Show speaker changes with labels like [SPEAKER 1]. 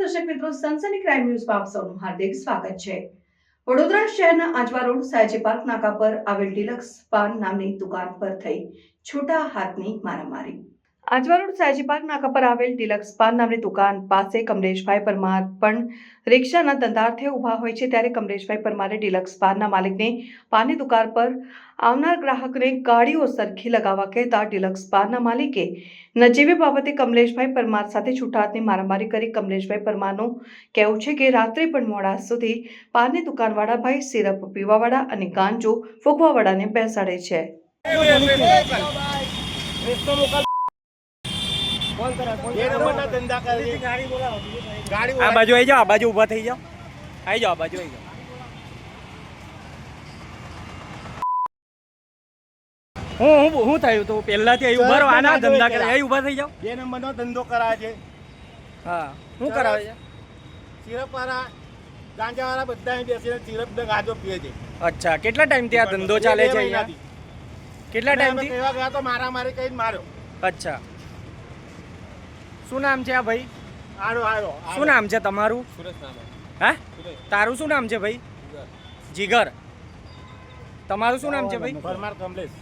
[SPEAKER 1] સનસની crime ન્યૂઝમાં આપ સૌનું હાર્દિક સ્વાગત છે. વડોદરા શહેરના આજવા રોડ સાયજી પાર્ક નાકા પર આવેલ ડિલક્સ પાન નામની દુકાન પર થઈ છૂટા હાથની મારામારી. આજવા રોડ સાયજી પાર્ક નાકા પર આવેલ ડિલક્સ પાન નામની દુકાન પાસે કમલેશભાઈ પરમાર પણ રિક્ષાના ધંધાર્થે ઊભા હોય છે ત્યારે કમલેશભાઈ પરમારે ડિલક્સ પાનના માલિકને પાનની દુકાન પર આવનાર ગ્રાહકને ગાડીઓ સરખી લગાવવા કહેતા ડિલક્સ પાનના માલિકે નજીવી બાબતે કમલેશભાઈ પરમાર સાથે છૂટા હાથની મારામારી કરી કમલેશભાઈ પરમારનું કહેવું છે કે રાત્રે પણ મોડા સુધી પાનની દુકાનવાળા ભાઈ સિરપ પીવાવાળા અને ગાંજો ફૂંકવાવાળાને બેસાડે છે.
[SPEAKER 2] બે નંબરના ધંધા કરે ગાડી
[SPEAKER 3] આ બાજુ આવી જાઓ આ બાજુ ઊભા થઈ જાઓ. આવી જાઓ આ બાજુ આવી જાઓ. હું હું હું થયું તું? પહેલાથી અહીં ઊભા રહો આના ધંધા કરે. અહીં ઊભા થઈ જાઓ.
[SPEAKER 2] બે નંબરનો ધંધો કરાવે છે.
[SPEAKER 3] હા. શું કરાવે છે?
[SPEAKER 2] સિરપવાળા ગાંજાવાળા બધા અહીં બેસીને સિરપ ને ગાંજો પીએ છે.
[SPEAKER 3] અચ્છા. કેટલા ટાઈમથી આ ધંધો ચાલે છે અહીંયા? કેટલા ટાઈમથી?
[SPEAKER 2] એવા ગયા તો મારા મારી કઈ માર્યો.
[SPEAKER 3] અચ્છા. શું નામ છે આ ભાઈ?
[SPEAKER 2] આડો આડો
[SPEAKER 3] શું નામ છે તમારું? હે? તારું શું નામ છે ભાઈ? જીગર. તમારું શું નામ છે ભાઈ?
[SPEAKER 2] પરમાર કમલેશ.